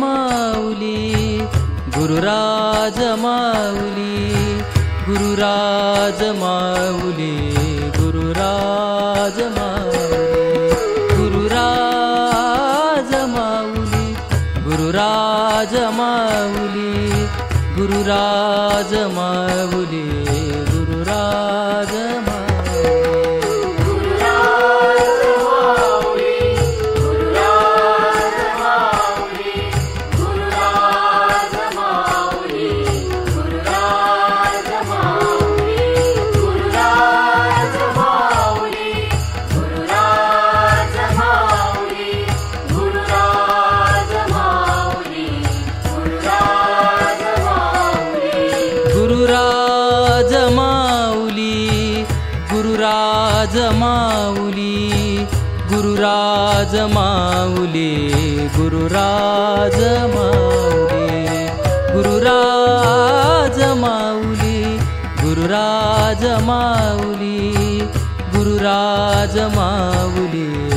माऊली Gururaj माऊली Gururaj माऊली Gururaj माऊली Gururaj माऊली माऊली Gururaj माऊली Gururaj माऊली Gururaj माऊली Gururaj माऊली Gururaj माऊली Gururaj माऊली